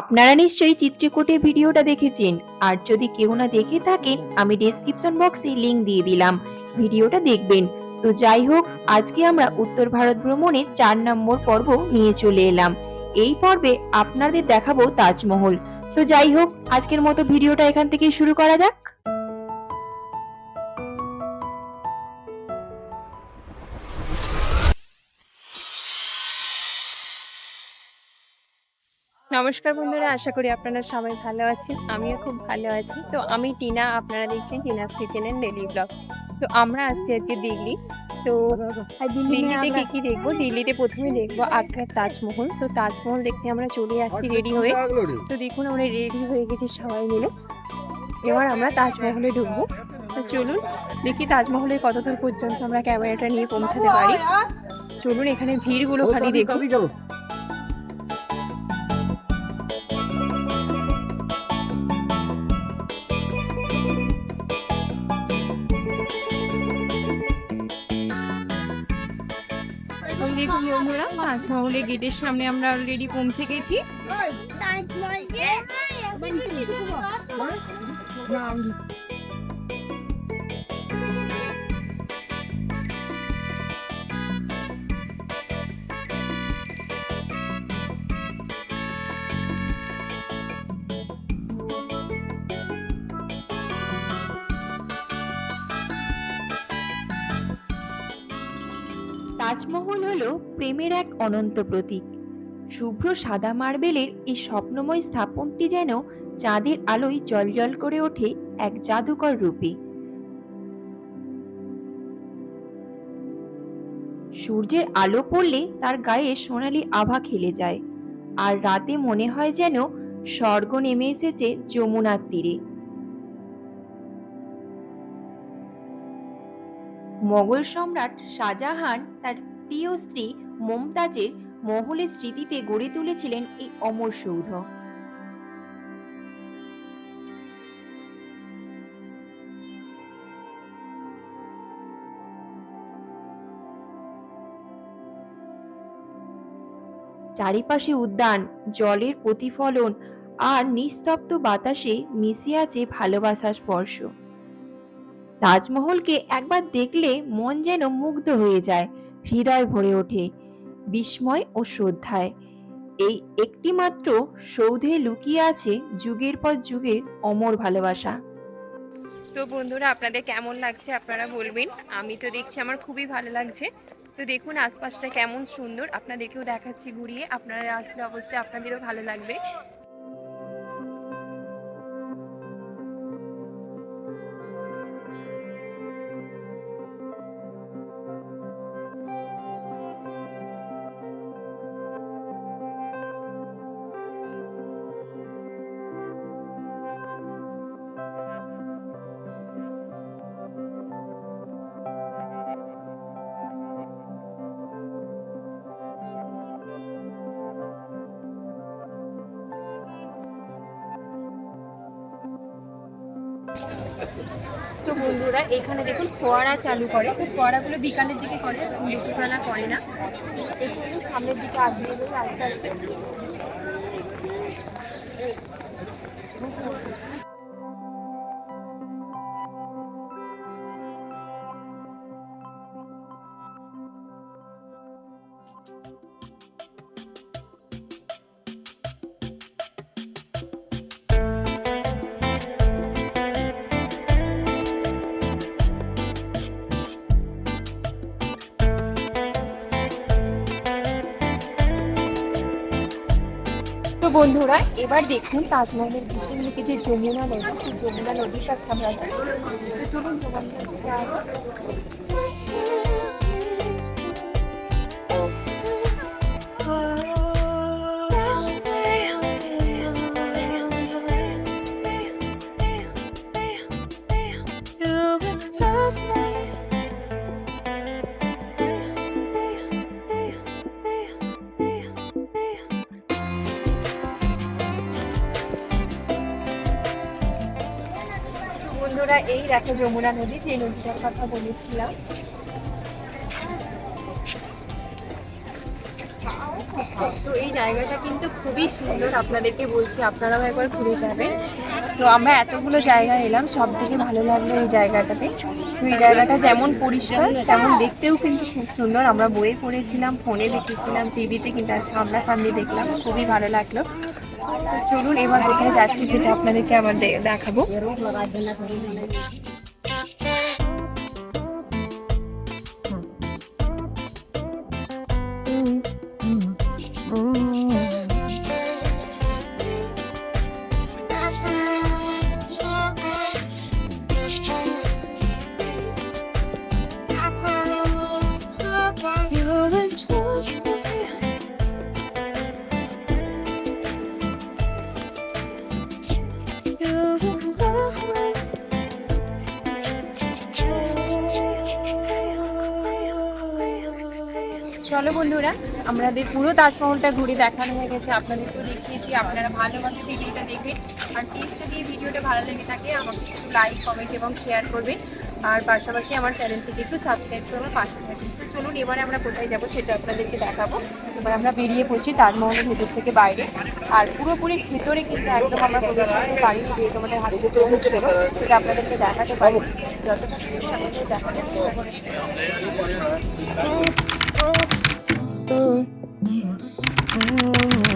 আপনারা নিশ্চয়ই চিত্রকূটে ভিডিওটা দেখেছেন। আর যদি কেউ না দেখে থাকেন, আমি ডেসক্রিপশন বক্সে লিংক দিয়ে দিলাম। ভিডিওটা দেখবেন। তো যাই হোক, আজকে আমরা উত্তর ভারত ভ্রমণের চার নম্বর পর্ব নিয়ে চলে এলাম। এই পর্বে আপনাদের দেখাবো তাজমহল। তো যাই হোক, আজকের মতো ভিডিওটা এখান থেকে শুরু করা যাক। নমস্কার বন্ধুরা আশা করি আপনারা সবাই ভালো আছেন আমিও খুব ভালো আছি। তো আমি টিনা আপনারা দেখছেন টিনাস কিচেনের ডেলি ব্লগ তো আমরা আসছি আজকে দিল্লি। তো দিল্লিতে কি কি দেখব? দিল্লিতে প্রথমে দেখব আগ্রার তাজমহল। তো তাজমহল দেখতে আমরা চলে আসছি রেডি হয়ে। তো দেখুন আমরা রেডি হয়ে গেছি সবাই মিলে। এবার আমরা তাজমহলে ঢুকবো। তো চলুন দেখি তাজমহলের কত দূর পর্যন্ত আমরা ক্যামেরাটা নিয়ে পৌঁছাতে পারি। চলুন এখানে ভিড়গুলো খালি দেখুন দেখুন বন্ধুরা তাজমহলের গেটের সামনে আমরা অলরেডি পৌঁছে গেছি তাজমহল হলো প্রেমের এক অনন্ত প্রতীক। শুভ্র সাদা মার্বেলের এই স্বপ্নময় স্থাপনটি যেন চাঁদের আলোয় জলজল করে ওঠে এক জাদুকর রূপে। সূর্যের আলো পড়লে তার গায়ে সোনালি আভা খেলে যায়, আর রাতে মনে হয় যেন স্বর্গ নেমে এসেছে যমুনার তীরে। মোগল সম্রাট শাহজাহান তার প্রিয় স্ত্রী মমতাজের মহলের স্মৃতিতে গড়ে তুলেছিলেন এই অমর সৌধ। চারিপাশে উদ্যান, জলের প্রতিফলন আর নিস্তব্ধ বাতাসে মিশে আছে ভালোবাসার স্পর্শ। তাজমহলকে একবার দেখলে মন যেন মুগ্ধ হয়ে যায়, হৃদয় ভরে ওঠে, বিস্ময় ও শ্রদ্ধায়। এই একটি মাত্র সৌধে লুকিয়ে আছে যুগের পর যুগের অমর ভালোবাসা। তো বন্ধুরা, আপনাদের কেমন লাগছে আপনারা বলবেন। আমি তো দেখছি আমার খুবই ভালো লাগছে। তো দেখুন, আশপাশটা কেমন সুন্দর। আপনাদেরকেও দেখাচ্ছি ঘুরিয়ে। আপনারা আসলে অবশ্যই আপনাদেরও ভালো লাগবে। তো বন্ধুরা, এখানে দেখুন ফোয়ারা চালু করে। তো ফোয়ারাগুলো বিকালের দিকে করে দুপুরবেলা করে না। একটু সামনের দিকে আসবে এগোবে আস্তে আস্তে। বন্ধুরা, এবার দেখুন তাজমহলের পিছন দিকে যে যমুনা নদী, সেই যমুনা নদীর কাছে আমরা চলুন। বন্ধুরা, এই দেখো যমুনা নদী, যে নদীটার কথা বলেছিলাম। তো এই জায়গাটা কিন্তু খুবই সুন্দর, আপনাদেরকে বলছি, আপনারাও একবার ঘুরে যাবেন। তো আমরা এতগুলো জায়গা এলাম সব থেকে ভালো লাগল এই জায়গাটাতে। তো এই জায়গাটা যেমন পরিষ্কার, তেমন দেখতেও কিন্তু খুব সুন্দর। আমরা বইয়ে পড়েছিলাম, ফোনে দেখেছিলাম, টিভিতে কিন্তু আজ সামনাসামনি দেখলাম, খুবই ভালো লাগল। তো চলুন এবার কোথায় যাচ্ছি সেটা আপনাদেরকে আবার দে- দেখাবো। You're চলো বন্ধুরা, আমাদের পুরো তাজমহলটা ঘুরে দেখানো হয়ে গেছে। আপনাদেরকেও দেখিয়েছি, আপনারা ভালোভাবে ভিডিওটা দেখবেন। আর প্লিজ যদি ভিডিওটা ভালো লেগে থাকে, আমাকে একটু লাইক কমেন্ট এবং শেয়ার করবেন। আর পাশাপাশি আমার চ্যানেলটিকে একটু সাবস্ক্রাইব করে আমার পাশে থাকবেন। তো চলুন, এবারে আমরা কোথায় যাব সেটা আপনাদেরকে দেখাবো। এবার আমরা বেরিয়ে পড়ছি তাজমহলের ভেতর থেকে বাইরে। আর পুরোপুরি ভেতরে কিন্তু একদম আমরা প্রবেশ করতে পারিনি, যেহেতু আমাদের হাতে ছিল, সেটা আপনাদেরকে দেখাতে পারি। যতটা দেখাতে চেষ্টা করেছি Oh, oh, oh.